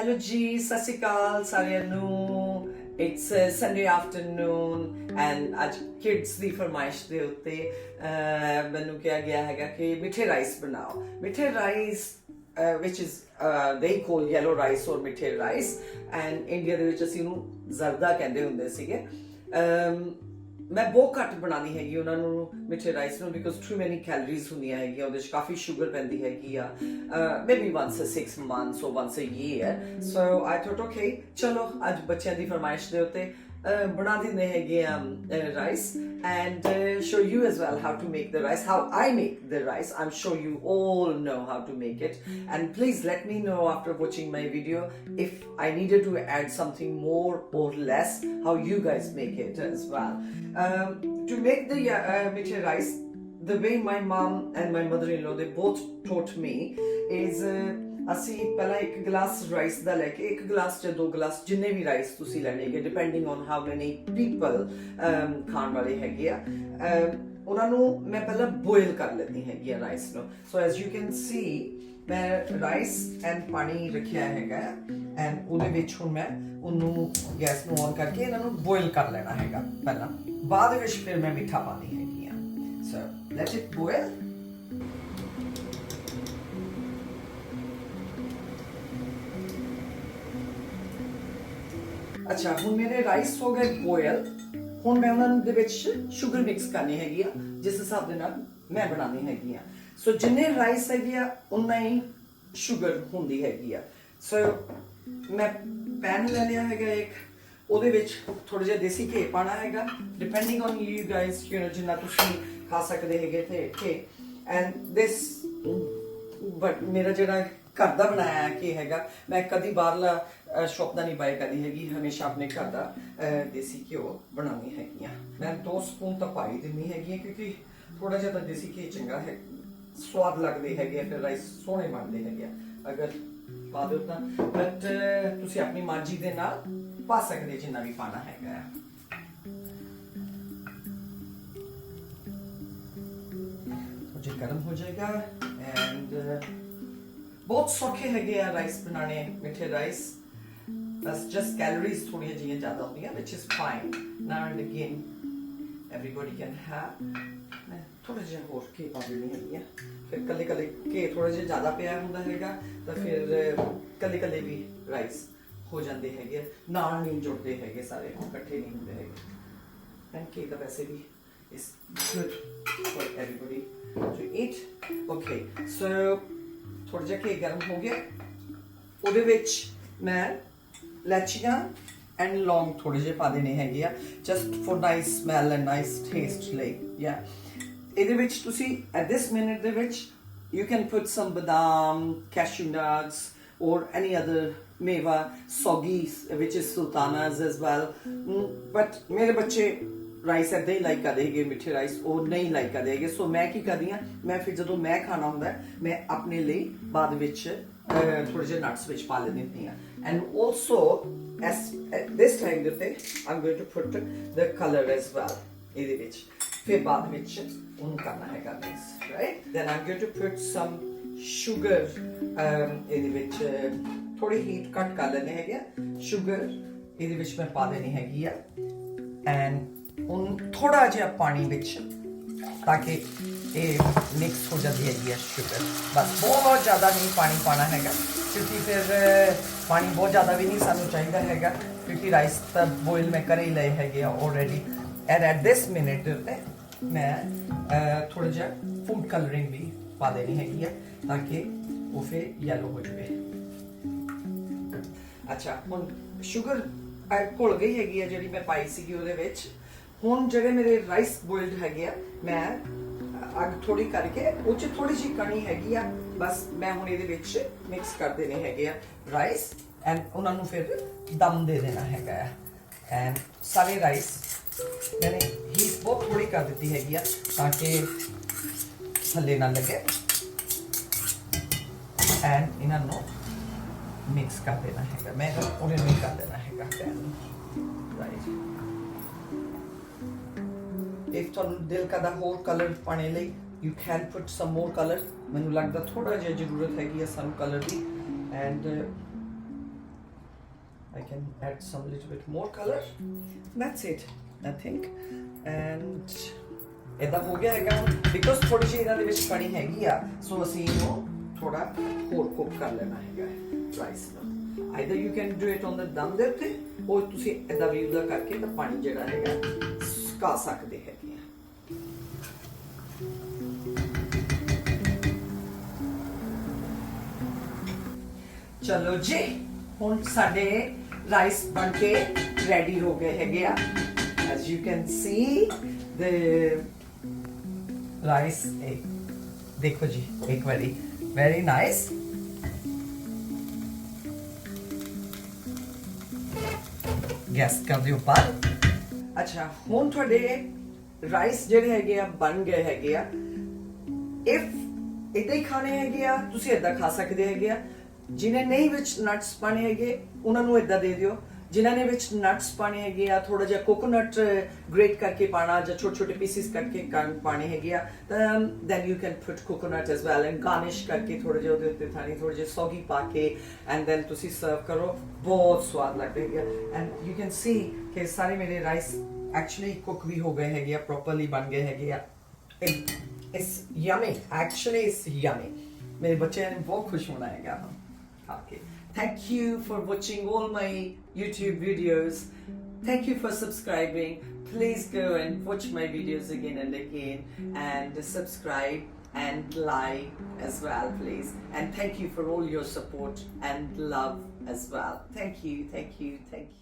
Hello ਜੀ ਸਤਿ ਸ਼੍ਰੀ ਅਕਾਲ ਸਾਰਿਆਂ ਨੂੰ ਇਟਸ ਸੰਡੇ ਆਫਟਰਨੂਨ ਐਂਡ ਅੱਜ ਕਿਡਸ ਦੀ ਫਰਮਾਇਸ਼ ਦੇ ਉੱਤੇ ਮੈਨੂੰ ਕਿਹਾ ਗਿਆ ਹੈਗਾ ਕਿ ਮਿੱਠੇ ਰਾਈਸ ਬਣਾਓ। ਮਿੱਠੇ rice which is uh, they call yellow rice or ਮਿੱਠੇ rice and ਇੰਡੀਆ ਦੇ ਵਿੱਚ ਅਸੀਂ ਉਹਨੂੰ ਜ਼ਰਦਾ ਕਹਿੰਦੇ ਹੁੰਦੇ ਸੀਗੇ। um, ਮੈਂ ਬਹੁਤ ਘੱਟ ਬਣਾਣੀ ਹੈਗੀ ਉਹਨਾਂ ਨੂੰ, ਮਿੱਠੇ ਰਾਈਸ ਨੂੰ ਬਿਕੋਜ਼ ਟੂ ਮੈਨੀ ਕੈਲਰੀਜ਼ ਹੁੰਦੀਆਂ ਹੈਗੀਆਂ, ਉਹਦੇ ਵਿੱਚ ਕਾਫੀ ਸ਼ੂਗਰ ਪੈਂਦੀ ਹੈਗੀ ਆ। Maybe once a 6 months or once a year so, i thought, okay, ਚਲੋ, ਅੱਜ ਬੱਚਿਆਂ ਦੀ ਫਰਮਾਇਸ਼ ਦੇ ਉੱਤੇ बनाते रहेंगे rice and show you as well how to make the rice how i make the rice. I'm sure you all know how to make it. And please let me know after watching my video if i needed to add something more or less how you guys make it as well. Um, to make the uh, uh rice the way my mom and my mother-in-law they both taught me is uh, ਅਸੀਂ ਪਹਿਲਾਂ ਇੱਕ glass rice ਦਾ ਲੈ ਕੇ, ਇੱਕ glass ਜਾਂ ਦੋ glass ਜਿੰਨੇ ਵੀ rice ਤੁਸੀਂ ਲੈਣੇਗੇ depending on how many people ਖਾਣ ਵਾਲੇ ਹੈਗੇ ਆ ਉਹਨਾਂ ਨੂੰ ਮੈਂ ਪਹਿਲਾਂ ਬੋਇਲ ਕਰ ਲੈਂਦੀ ਹੈਗੀ ਆ ਰਾਈਸ ਨੂੰ। So as you can see ਮੈਂ ਰਾਈਸ ਐਂਡ ਪਾਣੀ ਰੱਖਿਆ ਹੈਗਾ ਐਂਡ ਉਹਦੇ ਵਿੱਚ ਹੁਣ ਮੈਂ ਉਹਨੂੰ ਗੈਸ ਨੂੰ ਔਨ ਕਰਕੇ ਇਹਨਾਂ ਨੂੰ ਬੋਇਲ ਕਰ ਲੈਣਾ ਹੈਗਾ ਪਹਿਲਾਂ। ਬਾਅਦ ਵਿੱਚ ਫਿਰ ਮੈਂ ਮਿੱਠਾ ਪਾਣੀ ਹੈਗੀ ਆ। ਸੋ ਲੈਟ ਇਟ ਬੋਇਲ ਅੱਛਾ, ਹੁਣ ਮੇਰੇ ਰਾਈਸ ਹੋ ਗਏ ਬੋਇਲ ਹੁਣ ਮੈਂ ਉਹਨਾਂ ਦੇ ਵਿੱਚ ਸ਼ੂਗਰ ਮਿਕਸ ਕਰਨੀ ਹੈਗੀ ਆ, ਜਿਸ ਹਿਸਾਬ ਦੇ ਨਾਲ ਮੈਂ ਬਣਾਉਣੀ ਹੈਗੀ ਆ। ਸੋ ਜਿੰਨੇ ਰਾਈਸ ਹੈਗੇ ਆ ਉਨਾ ਹੀ ਸ਼ੂਗਰ ਹੁੰਦੀ ਹੈਗੀ ਆ। ਸੋ ਮੈਂ ਪੈਨ ਲੈ ਲਿਆ ਹੈਗਾ ਇੱਕ। ਉਹਦੇ ਵਿੱਚ ਥੋੜਾ ਜਿਹਾ ਦੇਸੀ ਘੇ ਪਾਣਾ ਹੈਗਾ। Depending on you guys you know ਜਿੰਨਾ ਤੁਸੀਂ ਖਾ ਸਕਦੇ ਹੈਗੇ ਤੇ ਘੀ। ਐਂਡ ਦਿਸ ਬਟ ਮੇਰਾ ਜਿਹੜਾ ਘਰ ਦਾ ਬਣਾਇਆ ਕੀ ਹੈਗਾ, ਮੈਂ ਕਦੀ ਬਾਹਰਲਾ ਸ਼ੌਪ ਦਾ ਨਹੀਂ ਬਾਏ ਕਰਦੀ ਹੈਗੀ, ਹਮੇਸ਼ਾ ਆਪਣੇ ਘਰ ਦਾ ਦੇਸੀ ਘਿਓ ਬਣਾਉਣੀ ਹੈਗੀ ਆ ਮੈਂ 2 ਸਪੂਨ ਤਾਂ ਪਾਈ ਦਿੰਨੀ ਹੈਗੀ ਕਿਉਂਕਿ ਥੋੜਾ ਜਿਹਾ ਤਾਂ ਦੇਸੀ ਘਿਓ ਚੰਗਾ ਹੈ, ਸਵਾਦ ਲੱਗਦੇ ਹੈਗੇ ਫਿਰ ਰਾਈਸ ਸੋਹਣੇ ਬਣਦੇ ਹੈਗੇ ਅਗਰ ਪਾ ਦਿਓ ਤਾਂ ਬਟ ਤੁਸੀਂ ਆਪਣੀ ਮਰਜ਼ੀ ਦੇ ਨਾਲ ਪਾ ਸਕਦੇ ਜਿੰਨਾ ਵੀ ਪਾਣਾ ਹੈਗਾ ਜੇ ਗਰਮ ਹੋ ਜਾਏਗਾ ਐਂਡ ਬਹੁਤ ਸੌਖੇ ਹੈਗੇ ਆ ਰਾਈਸ ਬਣਾਣੇ ਮਿੱਠੇ ਰਾਈਸ बस जस्ट कैलोरीज थोड़ी जिहियां ज्यादा होंदियां which is fine now and again everybody can have ਮੈਂ ਥੋੜਾ ਜਿਹਾ ਹੋਰ ਘੀ ਪਾ ਦੇਣੀ ਹੈਗੀ ਆ ਫਿਰ ਕੱਲੇ ਕੱਲੇ ਘੀ ਥੋੜਾ ਜਿਹਾ ਜ਼ਿਆਦਾ ਪਿਆ ਹੁੰਦਾ ਹੈਗਾ ਤਾਂ ਫਿਰ ਕੱਲੇ ਕੱਲੇ ਵੀ ਰਾਈਸ ਹੋ ਜਾਂਦੇ ਹੈਗੇ ਆ। ਨਾਲ ਨਹੀਂ ਜੁੜਦੇ ਹੈਗੇ ਸਾਰੇ ਇਕੱਠੇ ਨਹੀਂ ਹੁੰਦੇ ਹੈਗੇ ਐਂਡ ਘੀ ਤਾਂ ਵੈਸੇ ਵੀ is good for everybody to eat. Okay, so ਥੋੜਾ ਜਿਹਾ ਘੀ ਗਰਮ ਹੋ ਗਿਆ ਉਹਦੇ ਵਿੱਚ ਮੈਂ ਲੈਚੀਆਂ ਐਂਡ ਲੌਂਗ ਥੋੜੇ ਜਿਹੇ ਪਾ ਦੇਣੇ ਹੈਗੇ ਆ just for nice smell and nice taste ਲਈ ਯਾ ਇਹਦੇ ਵਿੱਚ ਤੁਸੀਂ ਐਟ ਦਿਸ ਮਿੰਟ ਦੇ ਵਿੱਚ ਯੂ ਕੈਨ ਪੁੱਟ ਸਮ ਬਦਾਮ cashew nuts or any other meva, soggy, which is sultanas as well. But mere bache rice ਏਦਾਂ ਹੀ ਲਾਈਕ ਕਰਦੇ ਹੈਗੇ ਮਿੱਠੇ ਰਾਈਸ ਉਹ ਨਹੀਂ ਲਾਈਕ ਕਰਦੇ ਹੈਗੇ ਸੋ ਮੈਂ ਕੀ ਕਰਦੀ ਆ ਮੈਂ ਫਿਰ ਜਦੋਂ ਮੈਂ ਖਾਣਾ ਹੁੰਦਾ ਮੈਂ ਆਪਣੇ ਲਈ ਬਾਅਦ ਵਿੱਚ ਥੋੜੇ ਜਿਹੇ ਨਟਸ ਵਿੱਚ ਪਾ ਲੈਂਦੀ ਹਾਂ। And also as this time ਦੇ ਉੱਤੇ I'm going to put the colour as well ਇਹਦੇ ਵਿੱਚ। ਫਿਰ ਬਾਅਦ ਵਿੱਚ ਉਹਨੂੰ ਕਰਨਾ ਹੈਗਾ mix right then I'm going to put some sugar ਇਹਦੇ ਵਿੱਚ ਥੋੜੀ ਹੀਟ ਕੱਟ ਕਰ ਲੈਣੇ ਹੈਗੇ ਸ਼ੂਗਰ ਇਹਦੇ ਵਿੱਚ ਮੈਂ ਪਾ ਦੇਣੀ ਹੈਗੀ ਆ। ਐਂਡ ਉਹਨੂੰ ਥੋੜਾ ਜਿਹਾ ਪਾਣੀ ਵਿੱਚ ਤਾਂ ਕਿ ਇਹ ਮਿਕਸ ਹੋ ਜਾਂਦੀ ਹੈਗੀ ਹੈ ਸ਼ੂਗਰ ਬਸ ਬਹੁਤ ਜ਼ਿਆਦਾ ਨਹੀਂ ਪਾਣੀ ਪਾਣਾ ਹੈਗਾ, ਕਿਉਂਕਿ ਫਿਰ ਪਾਣੀ ਬਹੁਤ ਜ਼ਿਆਦਾ ਵੀ ਨਹੀਂ ਸਾਨੂੰ ਚਾਹੀਦਾ ਹੈਗਾ, ਕਿਉਂਕਿ ਰਾਈਸ ਤਾਂ ਬੋਇਲ ਮੈਂ ਕਰ ਹੀ ਲਏ ਹੈਗੇ ਆ already and at this minute ਤੇ ਮੈਂ ਥੋੜਾ ਜਿਹਾ ਫੂਡ ਕਲਰਿੰਗ ਵੀ ਪਾ ਦੇਣੀ ਹੈਗੀ ਹੈ ਤਾਂ ਕਿ ਉਹ ਫਿਰ ਯੈਲੋ ਹੋ ਜਾਵੇ। ਅੱਛਾ, ਹੁਣ ਸ਼ੂਗਰ ਘੁਲ ਗਈ ਹੈਗੀ ਆ ਜਿਹੜੀ ਮੈਂ ਪਾਈ ਸੀਗੀ ਉਹਦੇ ਵਿੱਚ। ਹੁਣ ਜਿਹੜੇ ਮੇਰੇ ਰਾਈਸ ਬੋਇਲਡ ਹੈਗੇ ਆ, ਮੈਂ ਅੱਗ ਥੋੜੀ ਕਰਕੇ, ਉਹ ਚ ਥੋੜੀ ਜਿਹੀ ਕਣੀ ਹੈਗੀ ਆ, ਬਸ ਮੈਂ ਹੁਣ ਇਹਦੇ ਵਿੱਚ ਮਿਕਸ ਕਰ ਦੇਣੇ ਹੈਗੇ ਆ ਰਾਈਸ ਐਂਡ ਉਹਨਾਂ ਨੂੰ ਫਿਰ ਦਮ ਦੇ ਦੇਣਾ ਹੈਗਾ ਆ। ਐਂਡ ਸਾਰੇ ਰਾਈਸ ਮੈंने ਹੀਟ ਬਹੁਤ ਥੋੜੀ ਕਰ ਦਿੱਤੀ ਹੈਗੀ ਆ ਤਾਂ ਕਿ ਥੱਲੇ ਨਾ ਲੱਗੇ। ਐਂਡ ਇਹਨਾਂ ਨੂੰ ਮਿਕਸ ਕਰ ਦੇਣਾ ਹੈਗਾ। ਮੈਂ ਉਹਨੇ ਨਹੀਂ ਕਰ ਦੇਣਾ ਹੈਗਾ। ਰਾਈਟ ਇਫ ਤੁਹਾਨੂੰ ਦਿਲ ਕਰਦਾ ਹੋਰ ਕਲਰ ਪਾਣੇ ਲਈ you can put some more colour ਮੈਨੂੰ ਲੱਗਦਾ ਥੋੜਾ ਜਿਹਾ ਜ਼ਰੂਰਤ ਹੈਗੀ ਆ ਸਾਨੂੰ colour the. And uh, can add some little bit more color. That's it, I think. And ਇਹਦਾ ਹੋ ਗਿਆ ਹੈਗਾ। ਬਿਕੋਜ਼ ਥੋੜੀ ਜਿਹੀ ਇਹਨਾਂ ਦੇ ਵਿੱਚ ਪਾਣੀ ਹੈਗੀ ਆ ਸੋ ਅਸੀਂ ਇਹਨੂੰ ਥੋੜਾ ਹੋਰ ਕੁੱਕ ਕਰ ਲੈਣਾ ਹੈਗਾ ਰਾਈਸ ਨੂੰ either you can do it on the dum ਦੇ ਉੱਤੇ ਉਹ ਤੁਸੀਂ ਇਹਦਾ ਵੀ ਉਹਦਾ ਕਰਕੇ ਤਾਂ ਪਾਣੀ ਜਿਹੜਾ ਹੈਗਾ ਸੁਕਾ ਸਕਦੇ ਹੈ। ਚਲੋ ਜੀ, ਹੁਣ ਸਾਡੇ ਰਾਈਸ ਬਣ ਕੇ ਰੈਡੀ ਹੋ ਗਏ ਹੈਗੇ ਆ। As you can see, the rice ਦੇਖੋ ਜੀ, ਇੱਕ ਵਾਰੀ। Very nice. ਗੈਸ ਕਰ ਦਿਓ ਪਰ। ਅੱਛਾ, ਹੁਣ ਤੁਹਾਡੇ ਰਾਈਸ ਜਿਹੜੇ ਹੈਗੇ ਆ, ਬਣ ਗਏ ਹੈਗੇ ਆ। ਇਫ ਇਦਾਂ ਹੀ ਖਾਣੇ ਹੈਗੇ ਆ, ਤੁਸੀਂ ਇਦਾਂ ਖਾ ਸਕਦੇ ਹੈਗੇ ਆ। ਜਿਨ੍ਹਾਂ ਨਹੀਂ ਵਿੱਚ ਨਟਸ ਪਾਣੇ ਹੈਗੇ, ਉਹਨਾਂ ਨੂੰ ਇਦਾਂ ਦੇ ਦਿਓ। ਜਿਨ੍ਹਾਂ ਨੇ ਵਿੱਚ ਨਟਸ ਪਾਣੇ ਹੈਗੇ ਆ ਥੋੜਾ ਜਿਹਾ ਕੋਕੋਨਟ ਗ੍ਰੇਟ uh, ਕਰਕੇ ਪਾਣਾ, ਜਾਂ ਛੋਟੇ ਛੋਟੇ ਪੀਸਿਸ ਕਰਕੇ ਪਾਣੇ ਹੈਗੇ ਆ then you can put coconut as well and garnish ਕਰਕੇ ਥੋੜਾ ਜਿਹਾ ਉਹਦੇ ਉੱਤੇ ਥਾਣੀ ਥੋੜਾ ਜਿਹਾ ਸੌਗੀ ਪਾ ਕੇ ਐਂਡ ਦੈਨ ਤੁਸੀਂ ਸਰਵ ਕਰੋ। ਬਹੁਤ ਸਵਾਦ ਲੱਗਦੀ ਹੈ ਐਂਡ ਯੂ ਕੈਨ ਸੀ ਕਿ ਸਾਰੇ ਮੇਰੇ ਰਾਈਸ ਐਕਚੁਅਲੀ ਕੁੱਕ ਵੀ ਹੋ ਗਏ ਹੈਗੇ ਆ ਪ੍ਰੋਪਰਲੀ ਬਣ ਗਏ ਹੈਗੇ ਆ। It's yummy actually it's yummy ਮੇਰੇ ਬੱਚਿਆਂ ਨੇ ਬਹੁਤ ਖੁਸ਼ ਹੋਣਾ ਹੈਗਾ। Kaki. Thank you for watching all my YouTube videos. Thank you for subscribing. Please go and watch my videos again and again and subscribe and like as well, please. And thank you for all your support and love as well. Thank you, thank you, thank you.